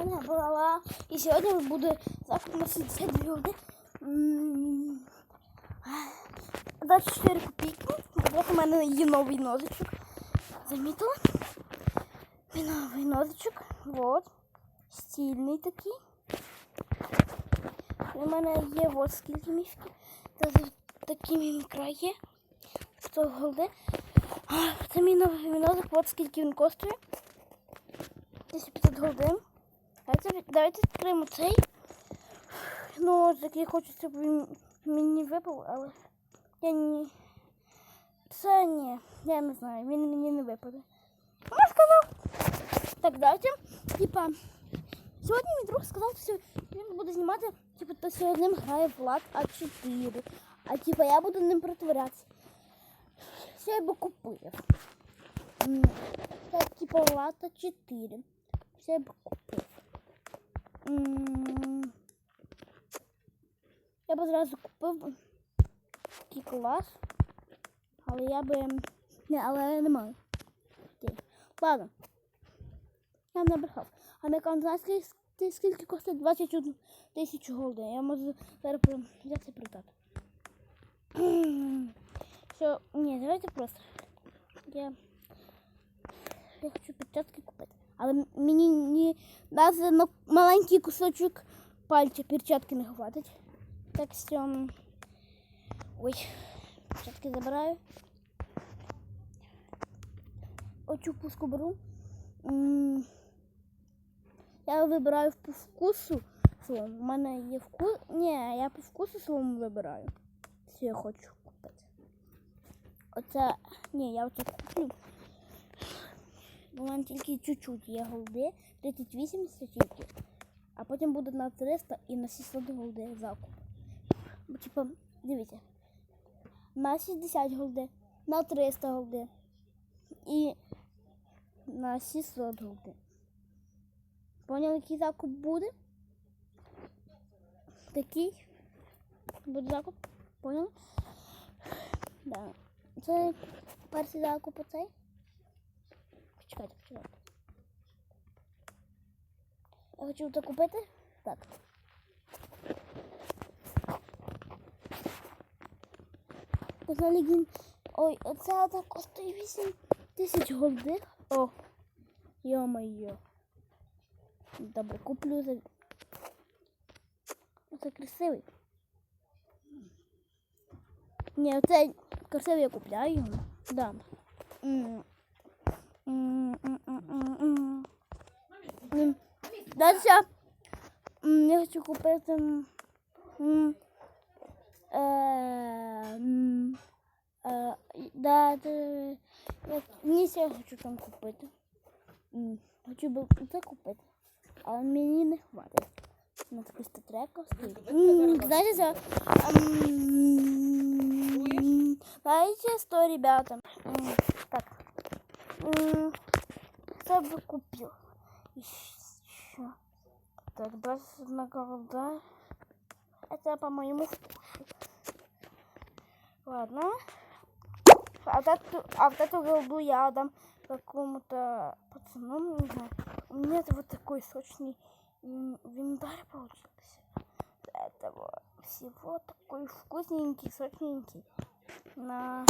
я не брала. І сьогодні буде закуп на 70 гривень. М, 24 копійки. Ось у мене є новий ножичок. Замітила? Мій новий ножичок. Вот. Стильний такий. У мене є ось скільки мішків. Та з такими крає. 100 голди. Це мій новий ножик, от скільки він коштує. 1500 голди. Давайте, відкриємо цей. Ну, такий хочу, щоб він мені випав, але я не. Це ні, я не знаю, він мені не випаде. Я сказав. Так, давайте. Типа, сьогодні мій друг сказав, що він буде знімати, типу, то ним грає Влад А4. А типа я буду ним притворятися. Що я би купив. Це типа Влад А4. Що я би купив. Я би зразу купив такий клас. Але я би. Не, але я не маю. Ладно. Я не брехав. А мекан знаєш, скільки, коштує 21 тисячу голди. Я можу зараз взяти продати. Все, ні, давайте просто. Я, я хочу перчатки купити. Але мені ні, навіть на маленький кусочок пальця перчатки не хватить. Так що. Ой, перчатки забираю. Оцю пуску беру. Я вибираю по вкусу своєму. У мене є вкус. Ні, я по вкусу своєму вибираю. Що я хочу купити. Оце. Ні, я оце куплю. У мене тільки чуть-чуть є голди. 38 тільки. А потім буде на 300 і на 600 голди закуп. Типа, дивіться. На 60 голди, на 300 голди і на 600 голди. Поняли, який закуп буде? Такий буде закуп. Поняли? Да. Це перший закуп оцей. Почекайте, почекайте. Я хочу це купити. Так. Взагалі він. Ой, оце так коштує 8 тисяч голди. О, йо-моє. Добре, куплю за. Оце красивий. Ні, оце красивий я купляю. Да. М, м. М. Дальше. Я хочу купити. м, е, е, Да, я ні, я хочу там купити. Хочу би це купити. Але мені не хватить. На такий статрека стоїть. Знаєте, це... Знаєте, що, ребята? Так. Би купив. І що? Так, 21 голда. Это по моему вкусу. Ладно. А, эту, а вот эту голду я отдам какому-то пацану. Не знаю. У меня это вот такой сочный винтарь получился. Этого всего такой вкусненький, сочненький. На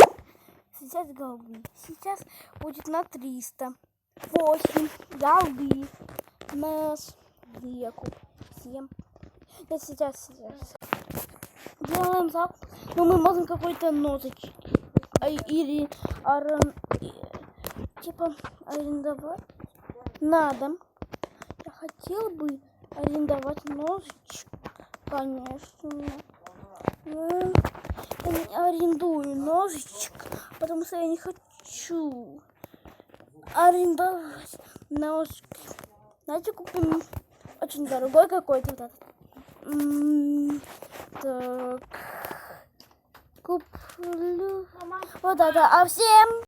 60 голды. Сейчас будет на 300. 8 голды. На веку. 7. Я сейчас, сейчас. Делаем закуп. Ну, мы можем какой-то ножичек. А, или арен- типа арендовать на дом. Я хотел бы арендовать ножичек, конечно. Но я арендую ножичек, потому что я не хочу арендовать ножик. Знаете, купим очень дорогой какой-то вот этот. Так. Куплю. Вот это. А всем